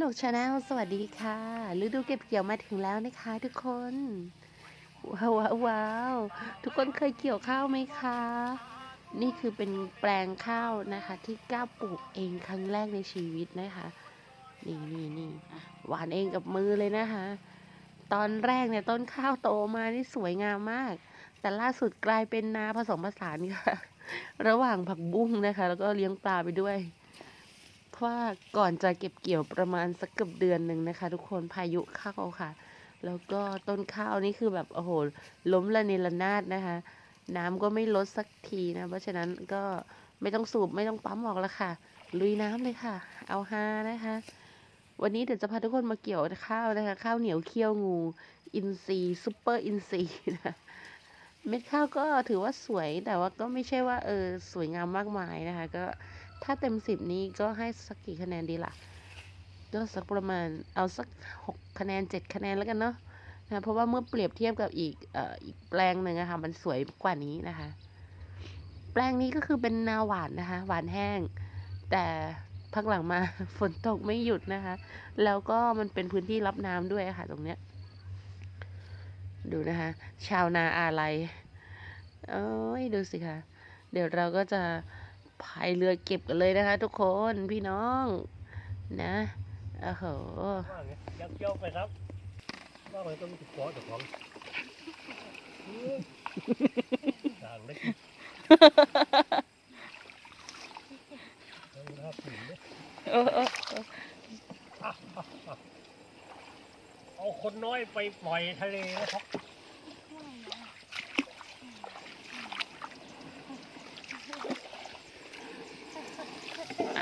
สนุกชาแนลสวัสดีค่ะ ฤดูเก็บเกี่ยวมาถึงแล้วนะคะทุกคน ว้าวว้าวทุกคนเคยเกี่ยวข้าวไหมคะ นี่คือเป็นแปลงข้าวนะคะ ที่ก้าวปลูกเองครั้งแรกในชีวิตนะคะ นี่นี่นี่หวานเองกับมือเลยนะคะ ตอนแรกเนี่ยต้นข้าวโตมานี่สวยงามมาก แต่ล่าสุดกลายเป็นนาผสมผสานค่ะ ระหว่างผักบุ้งนะคะ แล้วก็เลี้ยงปลาไปด้วย ว่าก่อนจะเก็บเกี่ยวประมาณสักเกือบเดือนหนึ่งนะคะ ทุกคนพายุเข้าค่ะ แล้วก็ต้นข้าวนี่คือแบบโอ้โหล้มละเนระนาดนะคะ น้ำก็ไม่ลดสักทีนะ เพราะฉะนั้นก็ไม่ต้องสูบไม่ต้องปั๊มออกแล้วค่ะ ลุยน้ำเลยค่ะ เอาฮานะคะ วันนี้เดี๋ยวจะพาทุกคนมาเกี่ยวข้าวนะคะ ข้าวเหนียวเคี่ยวงู อินซีซุปเปอร์อินซีนะเม็ดข้าวก็ถือว่าสวยแต่ว่าก็ไม่ใช่ว่าเออสวยงามมากมายนะคะ ก็ ถ้าเต็มสิบนี้ก็ให้สักกี่คะแนนดีล่ะก็สักประมาณเอาสักหกคะแนนเจ็ดคะแนนแล้วกันเนาะนะเพราะว่าเมื่อเปรียบเทียบกับอีกเอ่ออีกแปลงหนึ่งอะค่ะมันสวยกว่านี้นะคะ แปลงนี้ก็คือเป็นนาหวานนะคะ หวานแห้ง แต่พักหลังมาฝนตกไม่หยุดนะคะ แล้วก็มันเป็นพื้นที่รับน้ำด้วยะค่ะ ตรงเนี้ย ดูนะคะ ชาวนาอะไรเอ้ยดูสิคะเดี๋ยวเราก็จะ พายเรือเก็บกันเลยนะคะ ทุกคนพี่น้อง นะโอ้โหว่าไงยักเกี่ยวไปครับว่าไงต้องติดคอเจ้าของต่างเล็กเอาหน้าผีเนี่ยเออเออเอาคนน้อยไปปล่อยทะเลนะครับ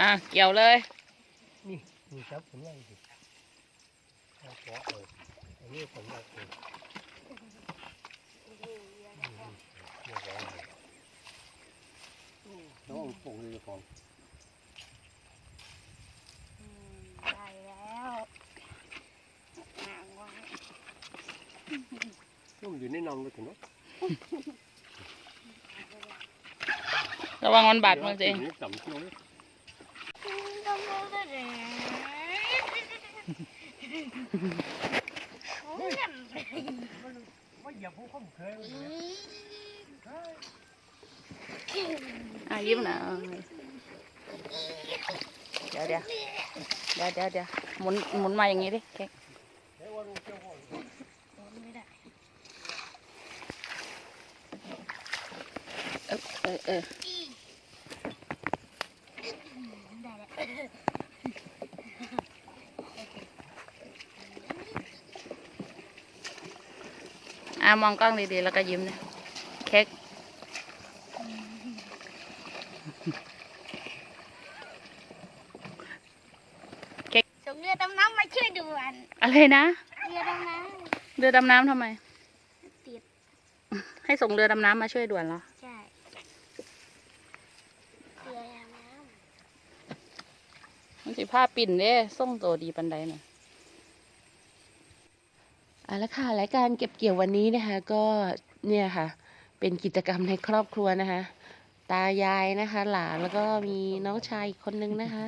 อะเกี่ยวเลย นี่นี่ครับผมว่สิเอาขอเอออันนี้ผมว่าเองเรียบร้อยเลยน้องปลูกเลยเจ้าของได้แล้วห่างไว้ต้องอยู่ในนองเลยถึงเนาะระวังมันบาดมือตัวเองดี๋ยวจับเกี่ยวเลย ก็ไม่ได้เลย โอ้ยยำไปว่าอย่าพูดข้อม อะมองกล้องดีๆ แล้วก็ยิ้มนะเค้กส่งเรือดำน้ำมาช่วยด่วนอะไรนะ เรือดำน้เรือดำน้ำทำไมำติดให้ส่งเรือดำน้ำมาช่วยด่วนเหรอ ใช่เรือดำน้มันสิผ้าปิ่นเด้ส่งตัวดีปันใดน่ะ เอาละค่ะและการเก็บเกี่ยววันนี้นะคะก็เนี่ยค่ะ เป็นกิจกรรมในครอบครัวนะคะ ตายายนะคะ หลานแล้วก็มีน้องชายอีกคนนึงนะคะ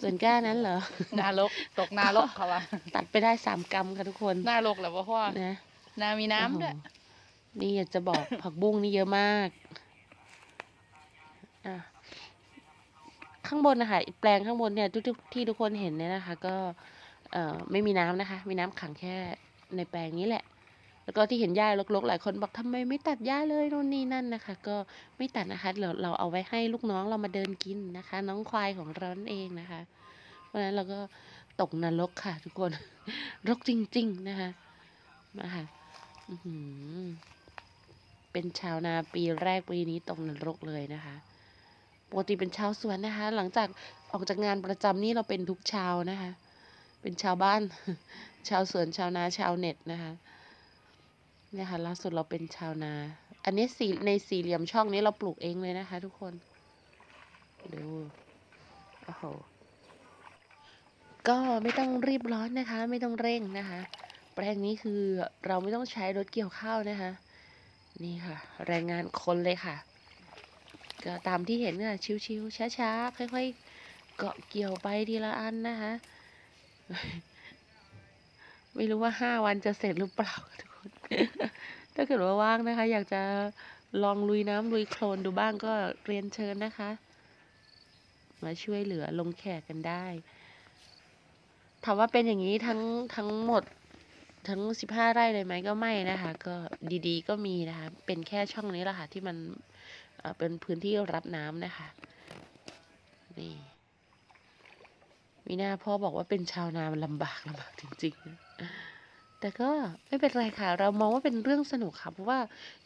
ส่วนก้านั้นเหรอ นารกตกนารกเขาว่าตัดไปได้สามกรัมค่ะทุกคนนารกแหละว่าพ่อนะนามีน้ำด้วยโอ้โหนี่อยากจะบอกผักบุ้งนี่เยอะมากอะข้างบนนะคะแปลงข้างบนเนี่ยทุกๆที่ทุกคนเห็นเนี่ยนะคะ ก็เอ่อไม่มีน้ำนะคะ มีน้ำขังแค่ ในแปลงนี้แหละ แล้วก็ที่เห็นหญ้ารกๆ หลายคนบอกทำไมไม่ตัดหญ้าเลยโน่นนี่นั่นนะคะ ก็ไม่ตัดนะคะเราเราเอาไว้ให้ลูกน้องเรามาเดินกินนะคะ น้องควายของเราเองนะคะ เพราะฉะนั้นเราก็ตกนรกค่ะ ทุกคน รกจริง ๆ นะคะมาค่ะเป็นชาวนาปีแรกปีนี้ตกนรกเลยนะคะ ปกติเป็นชาวสวนนะคะ หลังจากออกจากงานประจำนี่เราเป็นทุกชาวนะคะ เป็นชาวบ้าน ชาวสวนชาวนาชาวเน็ตนะคะเนี่ยค่ะล่าสุดเราเป็นชาวนา อันนี้สีในสี่เหลี่ยมช่องนี้เราปลูกเองเลยนะคะ ทุกคนดูโอ้โหก็ไม่ต้องรีบร้อนนะคะ ไม่ต้องเร่งนะคะ แปลงนี้คือเราไม่ต้องใช้รถเกี่ยวข้าวนะคะ นี่ค่ะ แรงงานคนเลยค่ะ ก็ตามที่เห็นค่ะชิวๆช้าๆค่อยๆเกาะเกี่ยวไปทีละอันนะคะ ไม่รู้ว่าห้าวันจะเสร็จหรือเปล่าทุกคน ถ้าเกิดว่าว่างนะคะ อยากจะลองลุยน้ำลุยโคลนดูบ้างก็เรียนเชิญนะคะ มาช่วยเหลือลงแขกกันได้ ถามว่าเป็นอย่างนี้ทั้งทั้งหมดทั้งสิบห้าไร่เลยไหมก็ไม่นะคะ ก็ดีๆ ก็มีนะคะ เป็นแค่ช่องนี้แหละค่ะที่มันเอ่อเป็นพื้นที่รับน้ำนะคะ นี่ มีหน้าพ่อบอกว่าเป็นชาวนามันลำบากลำบากจริงๆนะแต่ก็ไม่เป็นไรค่ะ เรามองว่าเป็นเรื่องสนุกค่ะ เพราะว่า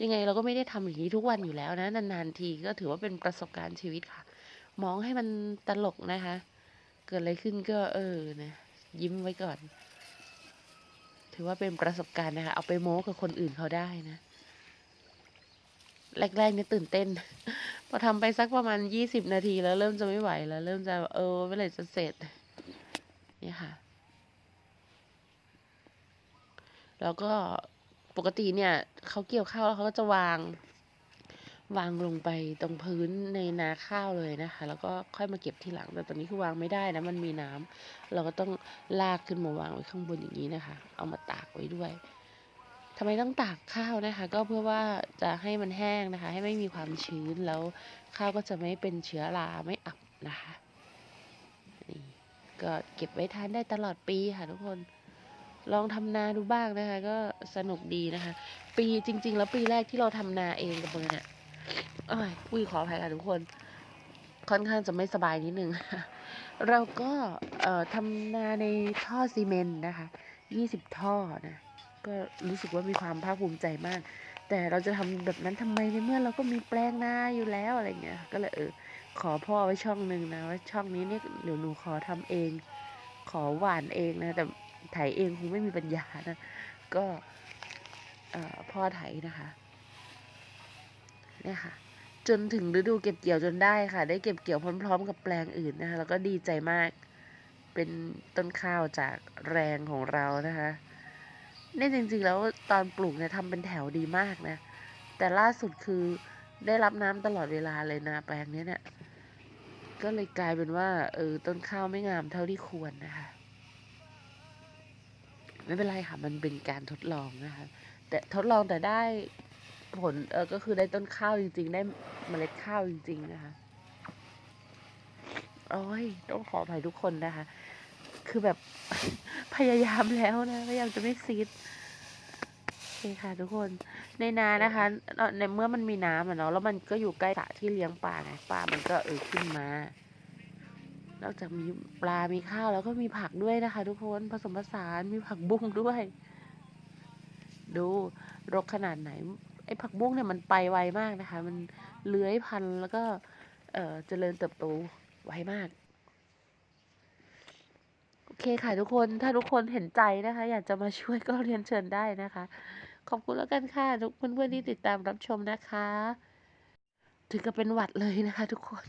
ยังไงเราก็ไม่ได้ทำอย่างนี้ทุกวันอยู่แล้วนะ นานๆทีก็ถือว่าเป็นประสบการณ์ชีวิตค่ะ มองให้มันตลกนะคะ เกิดอะไรขึ้นก็เออนะยิ้มไว้ก่อน ถือว่าเป็นประสบการณ์นะคะ เอาไปโม้กับคนอื่นเขาได้นะ แรกๆเนี่ยตื่นเต้น พอทำไปสักประมาณยี่สิบนาทีแล้วเริ่มจะไม่ไหวแล้ว เริ่มจะเออเมื่อไหร่จะเสร็จ เนี่ยค่ะ แล้วก็ปกติเนี่ยเขาเกี่ยวข้าวแล้วเขาก็จะวาง วางลงไปตรงพื้นในนาข้าวเลยนะคะ แล้วก็ค่อยมาเก็บทีหลัง แต่ตอนนี้คือวางไม่ได้นะมันมีน้ำเราก็ต้องลากขึ้นมาวางไว้ข้างบนอย่างนี้นะคะ เอามาตากไว้ด้วยทำไมต้องตากข้าวนะคะ ก็เพื่อว่าจะให้มันแห้งนะคะ ให้ไม่มีความชื้นแล้วข้าวก็จะไม่เป็นเชื้อราไม่อับนะคะ ก็เก็บไว้ทานได้ตลอดปีค่ะทุกคน ลองทำนาดูบ้างนะคะ ก็สนุกดีนะคะ ปีจริง ๆ แล้วปีแรกที่เราทำนาเองกับเบอร์เนี่ยอุ้ยขออภัยค่ะทุกคน ค่อนข้างจะไม่สบายนิดนึง เราก็ทำนาในท่อซีเมนต์นะคะยี่สิบท่อนะก็รู้สึกว่ามีความภาคภูมิใจมาก แต่เราจะทำแบบนั้นทำไมในเมื่อเราก็มีแปลงนาอยู่แล้วอะไรเงี้ย ก็เลยเออ ขอพ่อไว้ช่องหนึ่งนะว่าช่องนี้เนี่ยเดี๋ยวหนูขอทำเอง ขอหวานเองนะ แต่ไถเองคงไม่มีปัญญานะ ก็เอ่อพ่อไถนะคะเนี่ยค่ะ จนถึงฤดูเก็บเกี่ยวจนได้ค่ะ ได้เก็บเกี่ยวพร้อม ๆ กับแปลงอื่นนะคะ แล้วก็ดีใจมาก เป็นต้นข้าวจากแรงของเรานะคะเนี่ยจริงๆแล้วตอนปลูกเนี่ยทำเป็นแถวดีมากนะ แต่ล่าสุดคือได้รับน้ำตลอดเวลาเลยนะแปลงนี้เนี่ย ก็เลยกลายเป็นว่า เออต้นข้าวไม่งามเท่าที่ควรนะคะ ไม่เป็นไรค่ะ มันเป็นการทดลองนะคะ แต่ทดลองแต่ได้ผลเออก็คือได้ต้นข้าวจริง ๆ ได้เมล็ดข้าวจริง ๆ นะคะโอ้ยต้องขออภัยทุกคนนะคะ คือแบบพยายามแล้วนะ พยายามจะไม่ซีด โอเคค่ะทุกคนในนานะคะในเมื่อมันมีน้ำอะเนาะแล้วมันก็อยู่ใกล้สระที่เลี้ยงปลาไงปลามันก็เออขึ้นมา นอกจากมีปลา มีข้าวแล้วก็มีผักด้วยนะคะ ทุกคนผสมผสานมีผักบุ้งด้วย ดูรกขนาดไหนไอ้ผักบุ้งเนี่ยมันไปไวมากนะคะ มันเลื้อยพันแล้วก็เอ่อเจริญเติบโตไวมากโอเคค่ะทุกคน ถ้าทุกคนเห็นใจนะคะ อยากจะมาช่วยก็เรียนเชิญได้นะคะ ขอบคุณแล้วกันค่ะ ทุกเพื่อนๆที่ติดตามรับชมนะคะ ถึงกับเป็นหวัดเลยนะคะทุกคน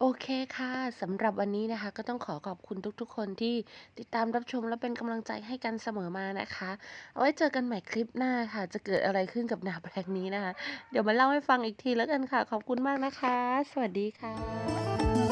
โอเคค่ะสำหรับวันนี้นะคะ ก็ต้องขอขอบคุณทุกๆ คนที่ติดตามรับชมและเป็นกำลังใจให้กันเสมอมานะคะ เอาไว้เจอกันใหม่คลิปหน้าค่ะ จะเกิดอะไรขึ้นกับนาแปลงนี้นะคะ เดี๋ยวมาเล่าให้ฟังอีกทีแล้วกันค่ะ ขอบคุณมากนะคะ สวัสดีค่ะ